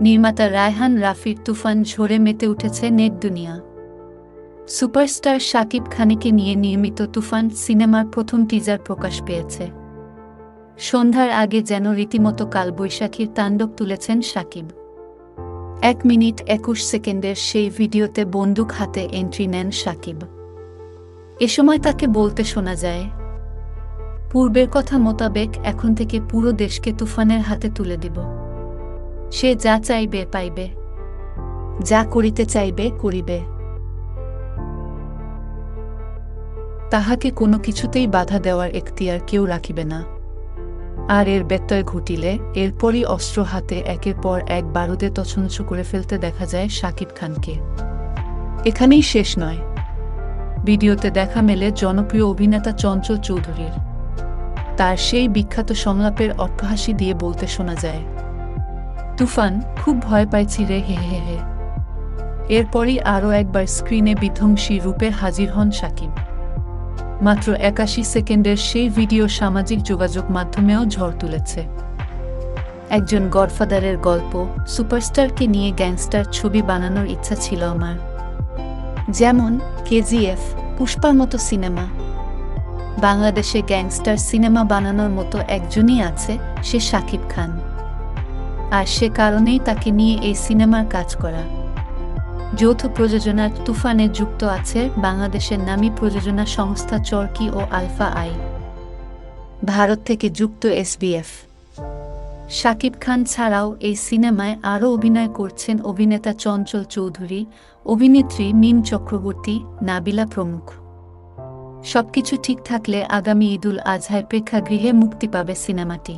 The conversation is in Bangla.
নির্মাতা রায়হান রাফির তুফান ঝরে মেতে উঠেছে নেট দুনিয়া। সুপারস্টার শাকিব খানিকে নিয়ে নির্মিত তুফান সিনেমার প্রথম টিজার প্রকাশ পেয়েছে। সন্ধ্যার আগে যেন রীতিমতো কালবৈশাখীর তাণ্ডব তুলেছেন শাকিব। এক মিনিট একুশ সেকেন্ডের সেই ভিডিওতে বন্দুক হাতে এন্ট্রি নেন শাকিব। এ সময় তাকে বলতে শোনা যায়, পূর্বের কথা মোতাবেক এখন থেকে পুরো দেশকে তুফানের হাতে তুলে দিব। সে যা চাইবে, পাইবে। যা করিতে চাইবে, করিবে। তাহাকে কোনো কিছুতেই বাধা দেওয়ার এখতিয়ার কেউ রাখিবে না। আর এর ব্যত্যয় ঘটিলে এরপরই অস্ত্র হাতে একের পর এক বারুদে তছনছ করে ফেলতে দেখা যায় শাকিব খানকে। এখানেই শেষ নয়। ভিডিওতে দেখা মেলে জনপ্রিয় অভিনেতা চঞ্চল চৌধুরীর। তার সেই বিখ্যাত সংলাপের অট্টহাসি দিয়ে বলতে শোনা যায়। তুফান খুব ভয় পাইছি রে, হে হে হে। এরপরই আরও একবার স্ক্রিনে বিধ্বংসী রূপে হাজির হন সাকিব। মাত্র একাশি সেকেন্ডের সেই ভিডিও সামাজিক যোগাযোগ মাধ্যমেও ঝড় তুলেছে। একজন গডফাদারের গল্প, সুপারস্টারকে নিয়ে গ্যাংস্টার ছবি বানানোর ইচ্ছা ছিল আমার। যেমন কেজিএফ, পুষ্পার মতো সিনেমা। বাংলাদেশে গ্যাংস্টার সিনেমা বানানোর মতো একজনই আছে, সে শাকিব খান। আর সে কারণেই তাকে নিয়ে এই সিনেমার কাজ করা। যৌথ প্রযোজনার তুফানে যুক্ত আছে বাংলাদেশের নামী প্রযোজনা সংস্থা চরকি ও আলফা আই। ভারত থেকে যুক্ত এসবিএফ। শাকিব খান ছাড়াও এই সিনেমায় আরও অভিনয় করছেন অভিনেতা চঞ্চল চৌধুরী, অভিনেত্রী মিম চক্রবর্তী, নাবিলা প্রমুখ। সবকিছু ঠিক থাকলে আগামী ঈদুল আজহায় প্রেক্ষাগৃহে মুক্তি পাবে সিনেমাটি।